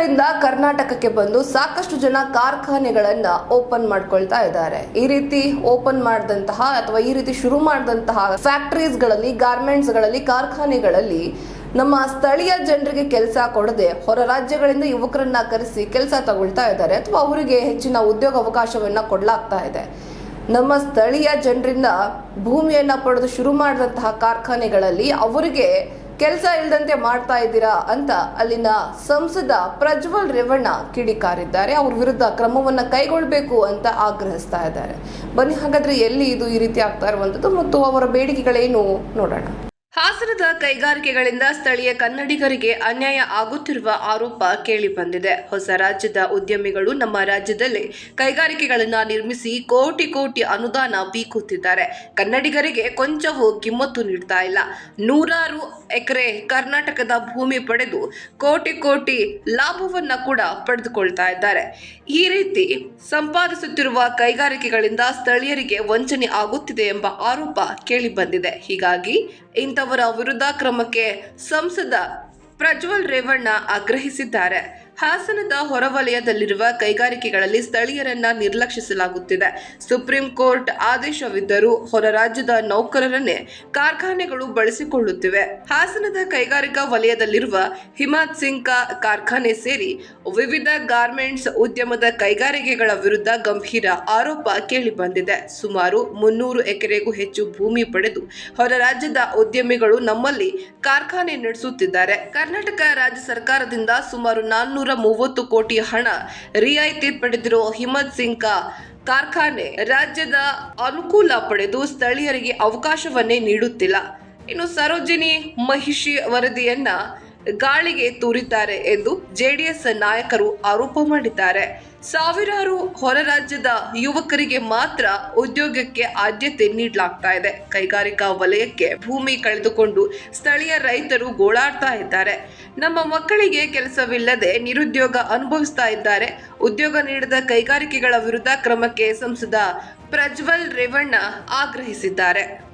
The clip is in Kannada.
ರಾಜ್ಯಗಳಿಂದ ಕರ್ನಾಟಕಕ್ಕೆ ಬಂದು ಸಾಕಷ್ಟು ಜನ ಕಾರ್ಖಾನೆಗಳನ್ನ ಓಪನ್ ಮಾಡ್ಕೊಳ್ತಾ ಇದ್ದಾರೆ. ಈ ರೀತಿ ಓಪನ್ ಮಾಡಿದಂತಹ ಅಥವಾ ಈ ರೀತಿ ಶುರು ಮಾಡಿದಂತಹ ಫ್ಯಾಕ್ಟರೀಸ್ಗಳಲ್ಲಿ, ಗಾರ್ಮೆಂಟ್ಸ್ಗಳಲ್ಲಿ, ಕಾರ್ಖಾನೆಗಳಲ್ಲಿ ನಮ್ಮ ಸ್ಥಳೀಯ ಜನರಿಗೆ ಕೆಲಸ ಕೊಡದೆ ಹೊರ ರಾಜ್ಯಗಳಿಂದ ಯುವಕರನ್ನ ಕರೆಸಿ ಕೆಲಸ ತಗೊಳ್ತಾ ಇದ್ದಾರೆ. ಅಥವಾ ಅವರಿಗೆ ಹೆಚ್ಚಿನ ಉದ್ಯೋಗ ಅವಕಾಶವನ್ನ ಕೊಡಲಾಗ್ತಾ ಇದೆ. ನಮ್ಮ ಸ್ಥಳೀಯ ಜನರಿಂದ ಭೂಮಿಯನ್ನ ಪಡೆದು ಶುರು ಮಾಡಿದಂತಹ ಕಾರ್ಖಾನೆಗಳಲ್ಲಿ ಅವರಿಗೆ ಕೆಲಸ ಇಲ್ಲದಂತೆ ಮಾಡ್ತಾ ಇದ್ದೀರಾ ಅಂತ ಅಲ್ಲಿನ ಸಂಸದ ಪ್ರಜ್ವಲ್ ರೇವಣ್ಣ ಕಿಡಿಕಾರಿದ್ದಾರೆ. ಅವ್ರ ವಿರುದ್ಧ ಕ್ರಮವನ್ನ ಕೈಗೊಳ್ಳಬೇಕು ಅಂತ ಆಗ್ರಹಿಸ್ತಾ ಇದ್ದಾರೆ. ಬನ್ನಿ, ಹಾಗಾದ್ರೆ ಎಲ್ಲಿ ಇದು ಈ ರೀತಿ ಆಗ್ತಾ ಇರುವಂತದ್ದು ಮತ್ತು ಅವರ ಬೇಡಿಕೆಗಳೇನು ನೋಡೋಣ. ಹಾಸನದ ಕೈಗಾರಿಕೆಗಳಿಂದ ಸ್ಥಳೀಯ ಕನ್ನಡಿಗರಿಗೆ ಅನ್ಯಾಯ ಆಗುತ್ತಿರುವ ಆರೋಪ ಕೇಳಿ ಬಂದಿದೆ ಹೊಸ ರಾಜ್ಯದ ಉದ್ಯಮಿಗಳು ನಮ್ಮ ರಾಜ್ಯದಲ್ಲಿ ಕೈಗಾರಿಕೆಗಳನ್ನು ನಿರ್ಮಿಸಿ ಕೋಟಿ ಕೋಟಿ ಅನುದಾನ ಬೀಕುತ್ತಿದ್ದಾರೆ. ಕನ್ನಡಿಗರಿಗೆ ಕೊಂಚವೂ ಕಿಮ್ಮತ್ತು ನೀಡ್ತಾ ಇಲ್ಲ. ನೂರಾರು ಎಕರೆ ಕರ್ನಾಟಕದ ಭೂಮಿ ಪಡೆದು ಕೋಟಿ ಕೋಟಿ ಲಾಭವನ್ನು ಕೂಡ ಪಡೆದುಕೊಳ್ತಾ ಇದ್ದಾರೆ. ಈ ರೀತಿ ಸಂಪಾದಿಸುತ್ತಿರುವ ಕೈಗಾರಿಕೆಗಳಿಂದ ಸ್ಥಳೀಯರಿಗೆ ವಂಚನೆ ಆಗುತ್ತಿದೆ ಎಂಬ ಆರೋಪ ಕೇಳಿಬಂದಿದೆ. ಹೀಗಾಗಿ ಇಂಥವರ ವಿರುದ್ಧ ಕ್ರಮಕ್ಕೆ ಸಂಸದ ಪ್ರಜ್ವಲ್ ರೇವಣ್ಣ ಆಗ್ರಹಿಸಿದ್ದಾರೆ. ಹಾಸನದ ಹೊರವಲಯದಲ್ಲಿರುವ ಕೈಗಾರಿಕೆಗಳಲ್ಲಿ ಸ್ಥಳೀಯರನ್ನ ನಿರ್ಲಕ್ಷಿಸಲಾಗುತ್ತಿದೆ. ಸುಪ್ರೀಂ ಕೋರ್ಟ್ ಆದೇಶವಿದ್ದರೂ ಹೊರ ರಾಜ್ಯದ ನೌಕರರನ್ನೇ ಕಾರ್ಖಾನೆಗಳು ಬಳಸಿಕೊಳ್ಳುತ್ತಿವೆ. ಹಾಸನದ ಕೈಗಾರಿಕಾ ವಲಯದಲ್ಲಿರುವ ಹಿಮಾತ್ ಸಿಂಗ್ ಕಾರ್ಖಾನೆ ಸೇರಿ ವಿವಿಧ ಗಾರ್ಮೆಂಟ್ಸ್ ಉದ್ಯಮದ ಕೈಗಾರಿಕೆಗಳ ವಿರುದ್ಧ ಗಂಭೀರ ಆರೋಪ ಕೇಳಿಬಂದಿದೆ. ಸುಮಾರು ಮುನ್ನೂರು ಎಕರೆಗೂ ಹೆಚ್ಚು ಭೂಮಿ ಪಡೆದು ಹೊರ ರಾಜ್ಯದ ಉದ್ಯಮಿಗಳು ನಮ್ಮಲ್ಲಿ ಕಾರ್ಖಾನೆ ನಡೆಸುತ್ತಿದ್ದಾರೆ. ಕರ್ನಾಟಕ ರಾಜ್ಯ ಸರ್ಕಾರದಿಂದ ಸುಮಾರು ನಾನ್ನೂರ ಮೂವತ್ತು ಕೋಟಿ ಹಣ ರಿಯಾಯಿತಿ ಪಡೆದಿರೋ ಹಿಮತ್ ಸಿಂಗ್ ಕಾರ್ಖಾನೆ ರಾಜ್ಯದ ಅನುಕೂಲ ಪಡೆದು ಸ್ಥಳೀಯರಿಗೆ ಅವಕಾಶವನ್ನೇ ನೀಡುತ್ತಿಲ್ಲ. ಇನ್ನು ಸರೋಜಿನಿ ಮಹಿಷಿ ವರದಿಯನ್ನ ಗಾಳಿಗೆ ತೂರಿದ್ದಾರೆ ಎಂದು ಜೆಡಿಎಸ್ ನಾಯಕರು ಆರೋಪ ಮಾಡಿದ್ದಾರೆ. ಸಾವಿರಾರು ಹೊರ ರಾಜ್ಯದ ಯುವಕರಿಗೆ ಮಾತ್ರ ಉದ್ಯೋಗಕ್ಕೆ ಆದ್ಯತೆ ನೀಡಲಾಗ್ತಾ ಇದೆ. ಕೈಗಾರಿಕಾ ವಲಯಕ್ಕೆ ಭೂಮಿ ಕಳೆದುಕೊಂಡು ಸ್ಥಳೀಯ ರೈತರು ಗೋಳಾಡ್ತಾ ಇದ್ದಾರೆ. ನಮ್ಮ ಮಕ್ಕಳಿಗೆ ಕೆಲಸವಿಲ್ಲದೆ ನಿರುದ್ಯೋಗ ಅನುಭವಿಸ್ತಾ ಇದ್ದಾರೆ. ಉದ್ಯೋಗ ನೀಡದ ಕೈಗಾರಿಕೆಗಳ ವಿರುದ್ಧ ಕ್ರಮಕ್ಕೆ ಸಂಸದ ಪ್ರಜ್ವಲ್ ರೇವಣ್ಣ ಆಗ್ರಹಿಸಿದ್ದಾರೆ.